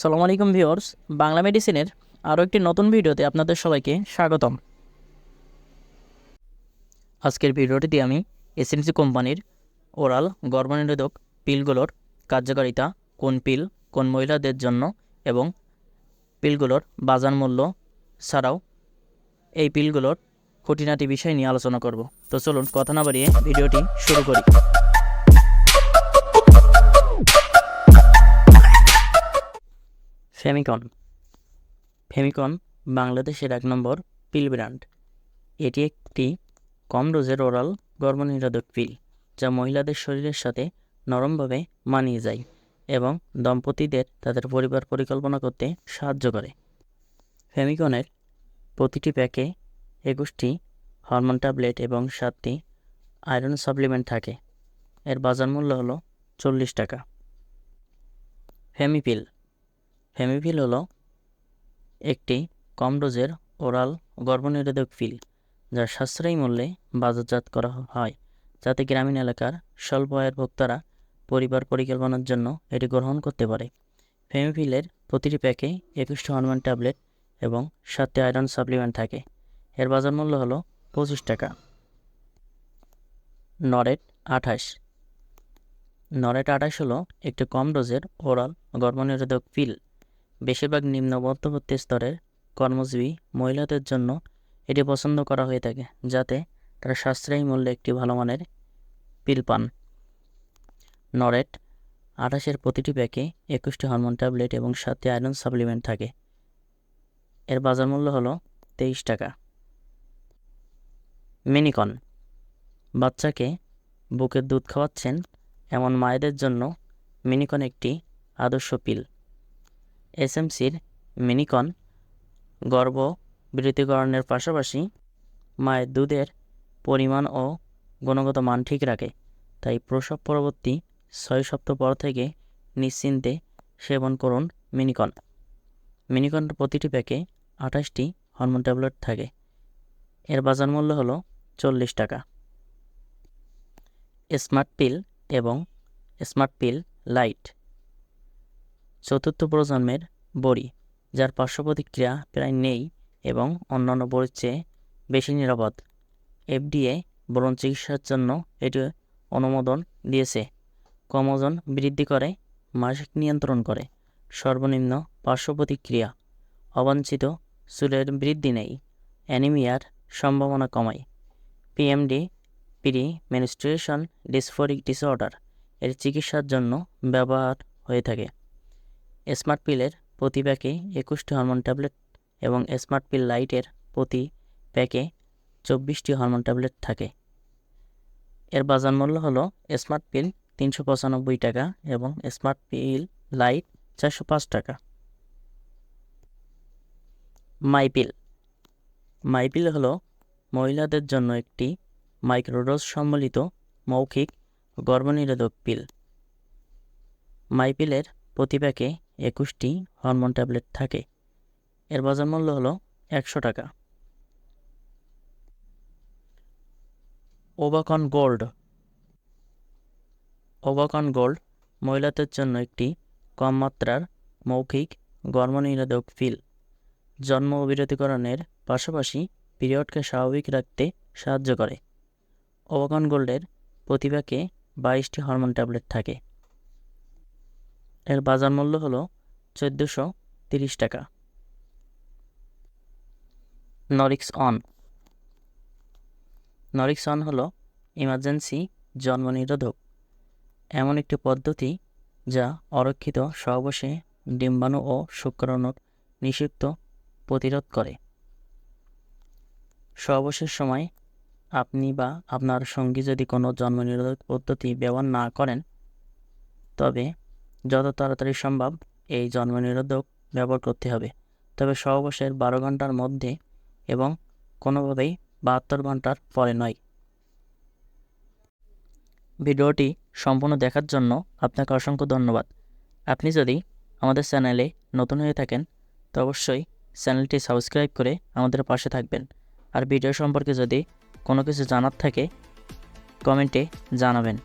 সালাম আলাইকুম ভিওর্স বাংলা মেডিসিনের আরও একটি নতুন ভিডিওতে আপনাদের সবাইকে স্বাগতম। আজকের ভিডিওটিতে আমি এসএনসি কোম্পানির ওরাল গর্ভনিরোধক পিলগুলোর কার্যকারিতা, কোন পিল, কোন মহিলাদের জন্য এবং পিলগুলোর বাজার মূল্য ছাড়াও এই পিলগুলোর খুঁটিনাটি বিষয় নিয়ে আলোচনা করব। তো চলুন কথা না বাড়িয়ে ভিডিওটি শুরু করি। ফেমিকন। ফেমিকন বাংলাদেশের এক নম্বর পিল ব্র্যান্ড। এটি একটি কম ডোজের ওরাল গর্ভনিরোধক পিল, যা মহিলাদের শরীরের সাথে নরমভাবে মানিয়ে যায় এবং দম্পতিদের তাদের পরিবার পরিকল্পনা করতে সাহায্য করে। ফেমিকনের প্রতিটি প্যাকে একুশটি হরমোন ট্যাবলেট এবং সাতটি আয়রন সাপ্লিমেন্ট থাকে। এর বাজার মূল্য হলো চল্লিশ টাকা। ফেমিপিল ফেমিপিল হলো একটি কম ডোজের ওরাল গর্ভনিরোধক পিল যা সাশ্রয়ী মূল্যে বাজারজাত করা হয়, যাতে গ্রামীণ এলাকার স্বল্প আয়ের ভোক্তারা পরিবার পরিকল্পনার জন্য এটি গ্রহণ করতে পারে। ফেমিপিলের প্রতিটি প্যাকে একুশটি হরমোন ট্যাবলেট এবং সাতটি আয়রন সাপ্লিমেন্ট থাকে। এর বাজার মূল্য হলো পঁচিশ টাকা। নরেট আঠাশ। নরেট আঠাশ হলো একটি কম ডোজের ওরাল গর্ভনিরোধক পিল বেশিরভাগ নিম্ন মধ্যবর্তী স্তরের কর্মজীবী মহিলাদের জন্য এটি পছন্দ করা হয়ে থাকে, যাতে তারা সাশ্রয়ী মূল্যে একটি ভালো মানের পিল পান। নরেট, আঠাশের প্রতিটি প্যাকে একুশটি হরমোন ট্যাবলেট এবং সাতটি আয়রন সাপ্লিমেন্ট থাকে। এর বাজার মূল্য হলো তেইশ টাকা। মিনিকন, বাচ্চাকে বুকের দুধ খাওয়াচ্ছেন এমন মায়েদের জন্য মিনিকন একটি আদর্শ পিল। এসএমসির মিনিকন গর্ভ বিরতিকরণের পাশাপাশি মায়ের দুধের পরিমাণ ও গুণগত মান ঠিক রাখে। তাই প্রসব পরবর্তী ছয় সপ্তাহ পর থেকে নিশ্চিন্তে সেবন করুন মিনিকন। মিনিকনের প্রতিটি প্যাকে আঠাশটি হরমোন ট্যাবলেট থাকে। এর বাজার মূল্য হলো চল্লিশ টাকা। স্মার্ট পিল এবং স্মার্ট পিল লাইট। চতুর্থ প্রজন্মের বড়ি, যার পার্শ্ব প্রতিক্রিয়া প্রায় নেই এবং অন্যান্য বড়ির চেয়ে বেশি নিরাপদ। এফডিএ ব্রণ চিকিৎসার জন্য এটি অনুমোদন দিয়েছে। কম ওজন বৃদ্ধি করে মাসিক নিয়ন্ত্রণ করে, সর্বনিম্ন পার্শ্ব প্রতিক্রিয়া, অবাঞ্ছিত চুলের বৃদ্ধি নেই, অ্যানিমিয়ার সম্ভাবনা কমায়। PMD pre menstruation dysphoric disorder, এর চিকিৎসার জন্য ব্যবহার হয়ে থাকে। স্মার্ট পিলের প্রতি প্যাকে একুশটি হরমোন ট্যাবলেট এবং স্মার্ট পিল লাইটের প্রতি প্যাকে চব্বিশটি হরমোন ট্যাবলেট থাকে। এর বাজার মূল্য হলো স্মার্ট পিল তিনশো পঁচানব্বই টাকা এবং স্মার্ট পিল লাইট চারশো পাঁচ টাকা। মাইপিল। মাইপিল হলো মহিলাদের জন্য একটি মাইক্রোডোজ সম্বলিত মৌখিক গর্ভনিরোধক পিল। মাইপিলের প্রতি প্যাকে একুশটি হরমোন ট্যাবলেট থাকে। এর বাজার মূল্য হলো একশো টাকা। ওবাকন গোল্ড। ওবাকন গোল্ড মহিলাদের জন্য একটি কম মাত্রার মৌখিক গর্ভনিরোধক পিল জন্ম বিরতিকরণের পাশাপাশি পিরিয়ডকে স্বাভাবিক রাখতে সাহায্য করে। ওবাকন গোল্ডের প্রতিভাকে বাইশটি হরমোন ট্যাবলেট থাকে। এর বাজার মূল্য হলো চোদ্দোশো তিরিশ টাকা। নরিক্স অন নরিক্স অন হলো ইমার্জেন্সি জন্ম নিরোধক এমন একটি পদ্ধতি যা অরক্ষিত সহবাসে ডিম্বাণু ও শুক্রাণুর নিষিদ্ধ প্রতিরোধ করে। সহবাসের সময় আপনি বা আপনার সঙ্গী যদি কোনো জন্ম নিরোধক পদ্ধতি ব্যবহার না করেন, তবে যত তাড়াতাড়ি সম্ভব এই জন্ম নিরোধক ব্যবহার করতে হবে। তবে সহবাসের বারো ঘণ্টার মধ্যে এবং কোনোভাবেই বাহাত্তর ঘণ্টার পরে নয়। ভিডিওটি সম্পূর্ণ দেখার জন্য আপনাকে অসংখ্য ধন্যবাদ। আপনি যদি আমাদের চ্যানেলে নতুন হয়ে থাকেন, তো অবশ্যই চ্যানেলটি সাবস্ক্রাইব করে আমাদের পাশে থাকবেন। আর ভিডিও সম্পর্কে যদি কোনো কিছু জানার থাকে, কমেন্টে জানাবেন।